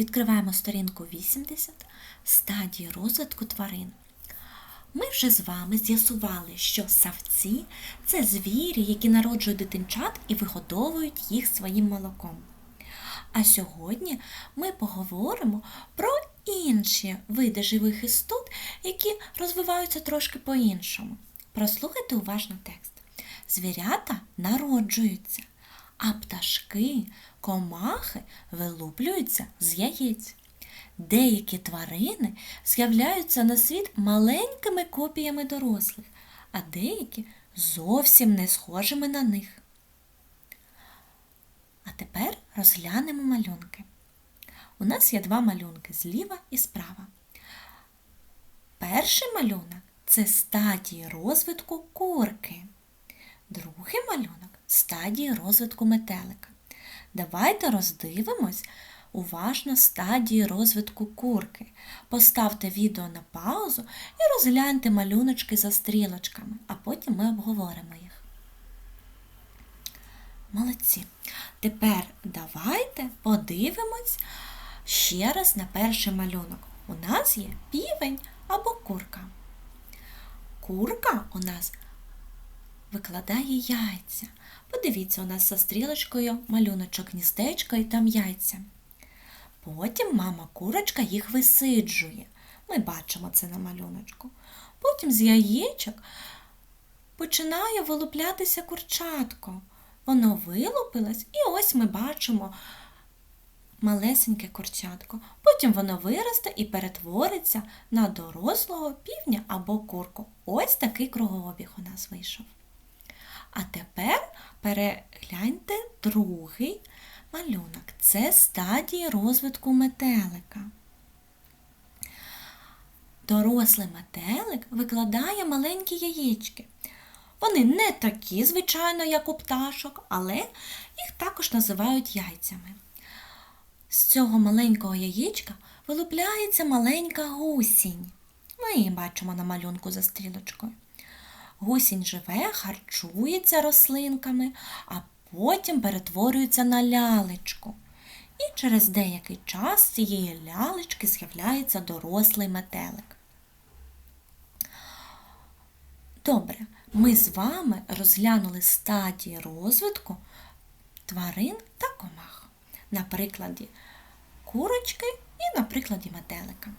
Відкриваємо сторінку 80 стадії розвитку тварин. Ми вже з вами з'ясували, що савці це звірі, які народжують дитинчат і вигодовують їх своїм молоком. А сьогодні ми поговоримо про інші види живих істот, які розвиваються трошки по-іншому. Прослухайте уважно текст. Звірята народжуються, а пташки, комахи вилуплюються з яєць. Деякі тварини з'являються на світ маленькими копіями дорослих, а деякі зовсім не схожими на них. А тепер розглянемо малюнки. У нас є два малюнки зліва і справа. Перший малюнок це стадії розвитку курки. Другий малюнок стадії розвитку метелика. Давайте роздивимось уважно стадії розвитку курки. Поставте відео на паузу і розгляньте малюночки за стрілочками, а потім ми обговоримо їх. Молодці. Тепер давайте подивимось ще раз на перший малюнок. У нас є півень або курка. Курка у нас викладає яйця. Подивіться, у нас за стрілочкою малюночок гніздечко і там яйця. Потім мама курочка їх висиджує. Ми бачимо це на малюночку. Потім з яєчок починає вилуплятися курчатко. Воно вилупилось, і ось ми бачимо малесеньке курчатко. Потім воно виросте і перетвориться на дорослого півня або курку. Ось такий кругообіг у нас вийшов. А тепер перегляньте другий малюнок. Це стадії розвитку метелика. Дорослий метелик викладає маленькі яєчки. Вони не такі, звичайно, як у пташок, але їх також називають яйцями. З цього маленького яєчка вилупляється маленька гусінь. Ми її бачимо на малюнку за стрілочкою. Гусінь живе, харчується рослинками, а потім перетворюється на лялечку. І через деякий час з цієї лялечки з'являється дорослий метелик. Добре, ми з вами розглянули стадії розвитку тварин та комах на прикладі курочки і на прикладі метелика.